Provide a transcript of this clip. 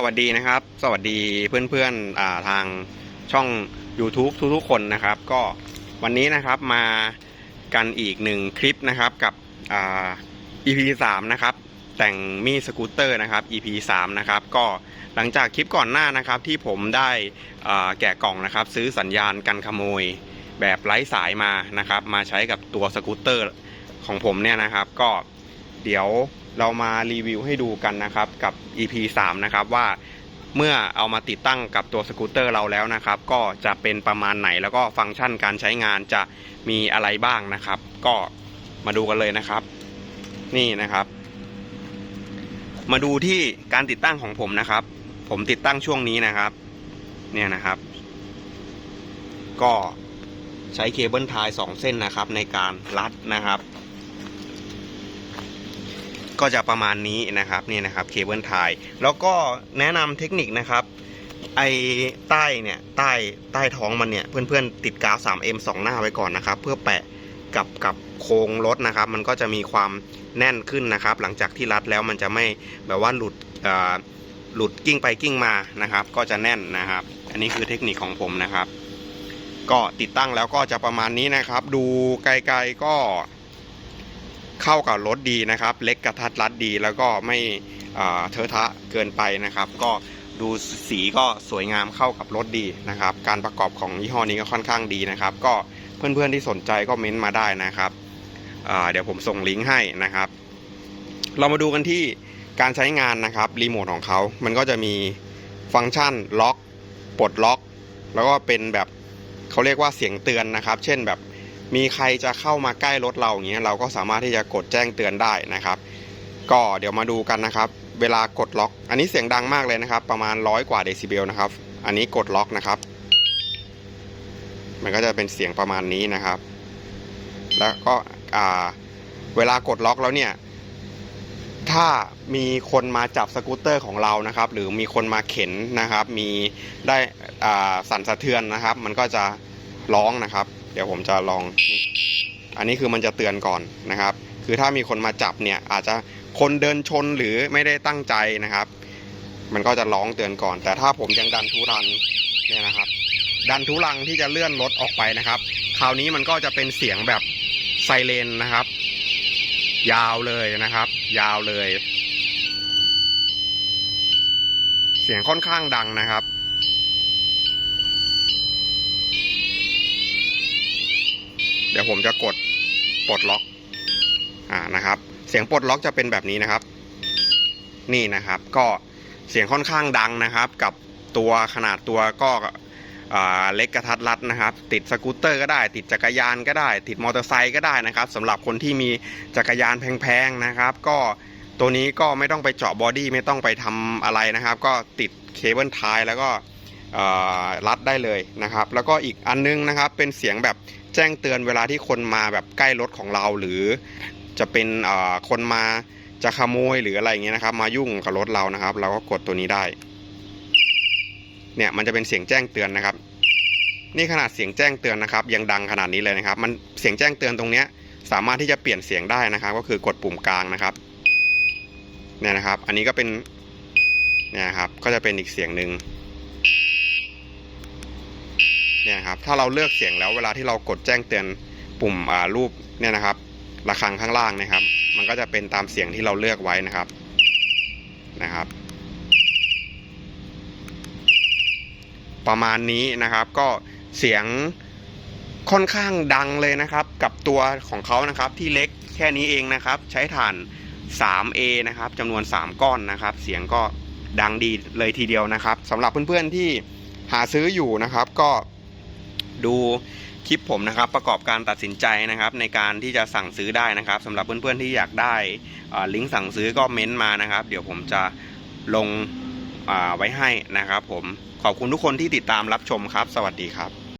สวัสดีนะครับ สวัสดีเพื่อนๆอ่าทางช่อง YouTube ทุกๆคนนะครับ ก็วันนี้นะครับมากันอีกหนึ่งคลิปนะครับกับอ่า EP 3นะครับแต่งมีสกูตเตอร์นะครับ EP 3นะครับก็หลังจากคลิปก่อนหน้านะครับที่ผมได้อ่าแกะกล่องนะครับ ซื้อสัญญาณกันขโมยแบบไร้สายมานะครับ มาใช้กับตัวสกูตเตอร์ของผมเนี่ยนะครับ ก็เดี๋ยว เรามารีวิวให้ดูกันนะครับกับ EP 3 นะครับว่าเมื่อเอามาติดตั้งกับตัวสกูตเตอร์เราแล้วนะครับ ก็จะเป็นประมาณไหนแล้วก็ฟังก์ชันการใช้งานจะมีอะไรบ้างนะครับ ก็มาดูกันเลยนะครับ นี่นะครับ มาดูที่การติดตั้งของผมนะครับ ผมติดตั้งช่วงนี้นะครับ เนี่ยนะครับ ก็ใช้เคเบิลไทยสองเส้นนะครับ ในการรัดนะครับ ก็จะประมาณนี้นะครับนี่นะครับเคเบิลไทยแล้วก็แนะนำเทคนิคนะครับไอ้ใต้เนี่ยใต้ใต้ท้องมันเนี่ยเพื่อนๆติดกาว 3M สองหน้าไว้ก่อนนะครับ เพื่อแปะกับกับโครงรถนะครับ มันก็จะมีความแน่นขึ้นนะครับ หลังจากที่รัดแล้วมันจะไม่แบบว่าหลุดเอ่อหลุดกิ้งไปกิ้งมานะครับ ก็จะแน่นนะครับ อันนี้คือเทคนิคของผมนะครับ ก็ติดตั้งแล้วก็จะประมาณนี้นะครับ ดูไกลๆก็ เข้ากับรถดีนะครับ เล็กกระทัดรัดดีแล้วก็ไม่เทอะทะเกินไปนะครับ ก็ดูสีก็สวยงามเข้ากับรถดีนะครับ การประกอบของยี่ห้อนี้ก็ค่อนข้างดีนะครับ ก็เพื่อนๆที่สนใจก็เม้นต์มาได้นะครับเดี๋ยวผมส่งลิงก์ให้นะครับ เรามาดูกันที่การใช้งานนะครับรีโมทของเขา มันก็จะมีฟังก์ชันล็อกปลดล็อก แล้วก็เป็นแบบเขาเรียกว่าเสียงเตือนนะครับ เช่นแบบ มีใครจะเข้ามาใกล้รถเราอย่างเงี้ยเราก็สามารถที่จะกดแจ้งเตือนได้นะครับ ก็เดี๋ยวมาดูกันนะครับ เวลากดล็อก อันนี้เสียงดังมากเลยนะครับ ประมาณร้อยกว่าเดซิเบลนะครับ อันนี้กดล็อกนะครับ มันก็จะเป็นเสียงประมาณนี้นะครับ แล้วก็เวลากดล็อกแล้วเนี่ยถ้ามีคนมาจับสกูตเตอร์ของเรานะครับ หรือมีคนมาเข็นนะครับ มีได้สั่นสะเทือนนะครับ มันก็จะร้องนะครับ เดี๋ยวผมจะลอง อันนี้คือมันจะเตือนก่อนนะครับ คือถ้ามีคนมาจับเนี่ยอาจจะคนเดินชนหรือไม่ได้ตั้งใจนะครับ มันก็จะร้องเตือนก่อน แต่ถ้าผมยังดันทุรังเนี่ยนะครับ ดันทุรังที่จะเลื่อนรถออกไปนะครับ คราวนี้มันก็จะเป็นเสียงแบบไซเรนนะครับ ยาวเลยนะครับ ยาวเลย เสียงค่อนข้างดังนะครับ เดี๋ยวผมจะกดปลดล็อกอ่านะครับ เสียงปลดล็อกจะเป็นแบบนี้นะครับ นี่นะครับ ก็เสียงค่อนข้างดังนะครับ กับตัวขนาดตัวก็เล็กกระทัดรัดนะครับ ติดสกูตเตอร์ก็ได้ ติดจักรยานก็ได้ ติดมอเตอร์ไซค์ก็ได้นะครับสำหรับคนที่มีจักรยานแพงๆนะครับ ก็ตัวนี้ก็ไม่ต้องไปเจาะบอดี้ไม่ต้องไปทำอะไรนะครับ ก็ติดเคเบิลไทยแล้วก็ รัดได้เลยนะครับ แล้วก็อีกอันนึงนะครับเป็นเสียงแบบแจ้งเตือนเวลาที่คนมาแบบใกล้รถของเรา หรือจะเป็นเอ่อคนมาจะขโมยหรืออะไรเงี้ยนะครับ มายุ่งกับรถเรานะครับ เราก็กดตัวนี้ได้ เนี่ยมันจะเป็นเสียงแจ้งเตือนนะครับ นี่ขนาดเสียงแจ้งเตือนนะครับ ยังดังขนาดนี้เลยนะครับ มันเสียงแจ้งเตือนตรงเนี้ยสามารถที่จะเปลี่ยนเสียงได้นะครับ ก็คือกดปุ่มกลางนะครับเนี่ยนะครับ อันนี้ก็เป็นเนี่ยครับก็จะเป็นอีกเสียงหนึ่ง เนี่ยครับถ้าเราเลือกเสียงแล้วเวลาที่เรากดแจ้งเตือนปุ่มอ่ารูปเนี่ยนะครับระฆังข้างล่างนะครับ มันก็จะเป็นตามเสียงที่เราเลือกไว้นะครับนะครับ ประมาณนี้นะครับก็เสียงค่อนข้างดังเลยนะครับ กับตัวของเขานะครับที่เล็กแค่นี้เองนะครับ ใช้ถ่าน 3A นะครับจำนวน 3 ก้อนนะครับ เสียงก็ดังดีเลยทีเดียวนะครับสำหรับเพื่อนๆที่หาซื้ออยู่นะครับก็ ดูคลิปผมนะครับ ประกอบการตัดสินใจนะครับ ในการที่จะสั่งซื้อได้นะครับสำหรับเพื่อนๆที่อยากได้ลิงก์สั่งซื้อก็เม้นต์มานะครับ เดี๋ยวผมจะลงไว้ให้นะครับ ผมขอบคุณทุกคนที่ติดตามรับชมครับ สวัสดีครับ